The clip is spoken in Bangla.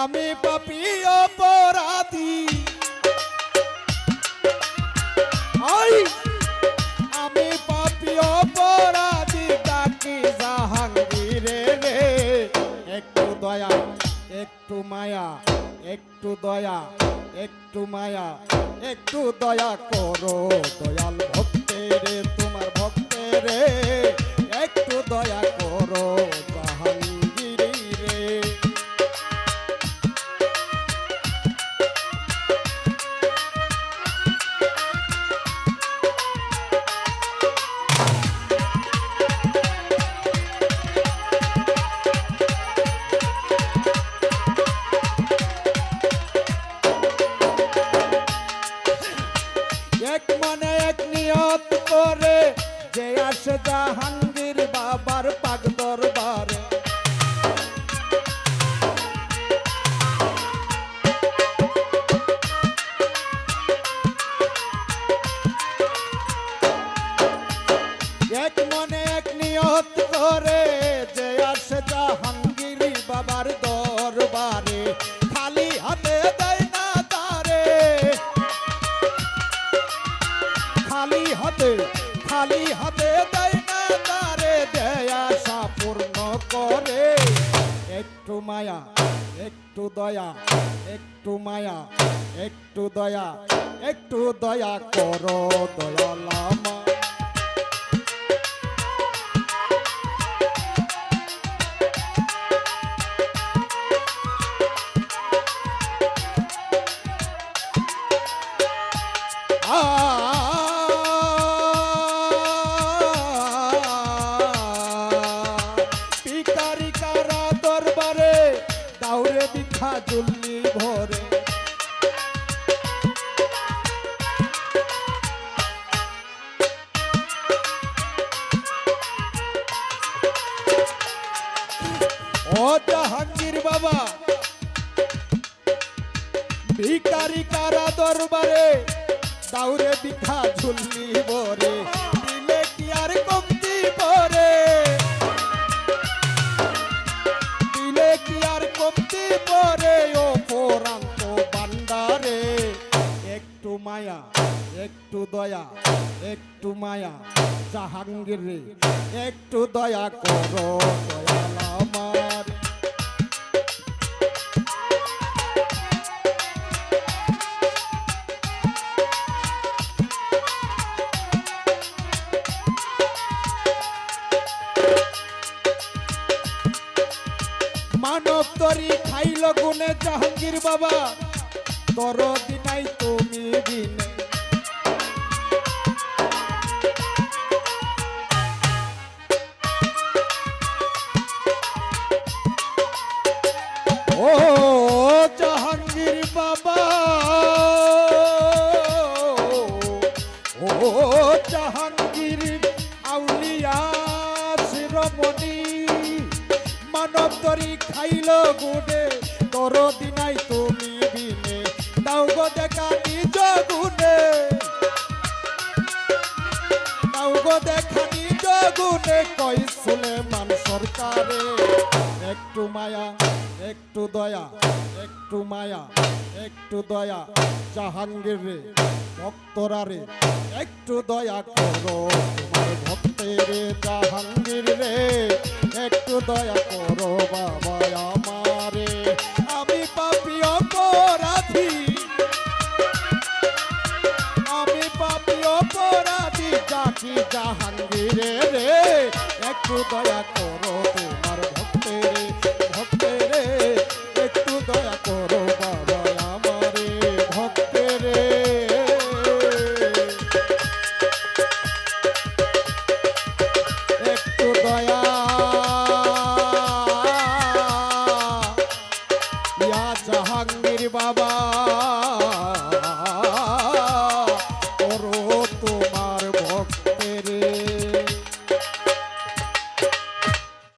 আমি পাপি অপরাধী। আমি পাপি অপরাধী, ডাকি জাহাঙ্গীরে রে। একটু দয়া, একটু মায়া, একটু দয়া, একটু মায়া, একটু দয়া করো দয়াল ভক্তেরে, তোমার ভক্তেরে। একটু দয়া করো আসে জাহাঙ্গীর বাবার পাক দরবারে। এক মনে এক নিয়ত করে যে আসে জাহাঙ্গীর বাবার দরবারে। খালি হাতে দেয় না তারে। খালি হাতে খালি হাতে একটু মায়া একটু দয়া একটু মায়া একটু দয়া একটু দয়া করো দয়ালামা জুল্লি ভরে। ও জাহাঙ্গীর বাবা ভিকারি কারা দরবারে, দাউরে বিখা ঝুলনি বরে দিলে কি আর কমতি পরে? দিলে কি আর কমতি দয়া, একটু মায়া, জাহাঙ্গীর একটু দয়া করো মানব তরি খাইল গুনে জাহাঙ্গীর বাবা তর দিনাই তুমি বিনে। তরি খাইল গুনে তোর দিনাই তুমি বিনে দাও গো দেখা নিজ গুনে দাও গো দেখা নিজ গুনে কই সুলেমান সরকারে। একটু মায়া, একটু দয়া, একটু মায়া, একটু দয়া, জাহাঙ্গীর রে, ভক্তরা রে, একটু দয়া করো তোমার ভক্তের জাহাঙ্গীর রে একটু দয়া করো বাবা।